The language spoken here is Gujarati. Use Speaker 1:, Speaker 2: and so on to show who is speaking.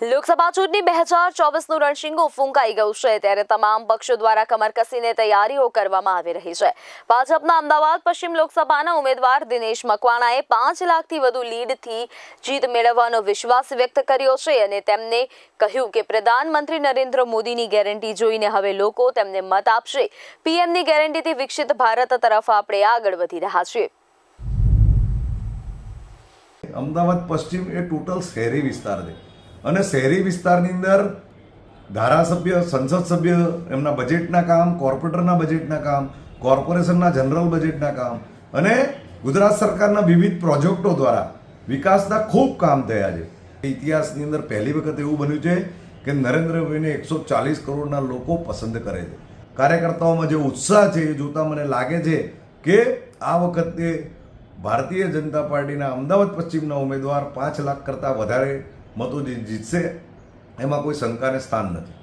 Speaker 1: લોકસભા ચૂંટણી બે હજાર ચોવીસનું રણશીંગો ફૂંકાઈ ગયું છે, ત્યારે તમામ પક્ષો દ્વારા કમર કસીને તૈયારીઓ કરવામાં આવી રહી છે. ભાજપના અમદાવાદ પશ્ચિમ લોકસભાના ઉમેદવાર દિનેશ મકવાણાએ પાંચ લાખથી વધુ લીડથી જીત મેળવવાનો વિશ્વાસ વ્યક્ત કર્યો છે અને તેમને કહ્યું કે પ્રધાનમંત્રી નરેન્દ્ર મોદીની ગેરંટી જોઈને હવે લોકો તેમને મત આપશે. પીએમની ગેરંટીથી વિકસિત ભારત તરફ આપણે આગળ વધી રહ્યા છીએ.
Speaker 2: અમદાવાદ પશ્ચિમ એ ટોટલ શહેરી વિસ્તાર છે. અને શહેરી વિસ્તારની અંદર ધારાસભ્ય, સંસદ સભ્ય એમના બજેટના કામ કોર્પોરેટરના બજેટના કામ કોર્પોરેશનના જનરલ બજેટના કામ અને ગુજરાત સરકારના વિવિધ પ્રોજેક્ટો દ્વારા વિકાસના ખૂબ કામ થયા છે. ઇતિહાસની અંદર પહેલી વખત એવું બન્યું છે કે નરેન્દ્રભાઈને એકસો ચાલીસ કરોડના લોકો પસંદ કરે છે. કાર્યકર્તાઓમાં જે ઉત્સાહ છે એ જોતાં મને લાગે છે કે આ વખતે ભારતીય જનતા પાર્ટીના અમદાવાદ પશ્ચિમના ઉમેદવાર પાંચ લાખ કરતાં વધારે મતો જે જીતશે એમાં કોઈ શંકાને સ્થાન નથી.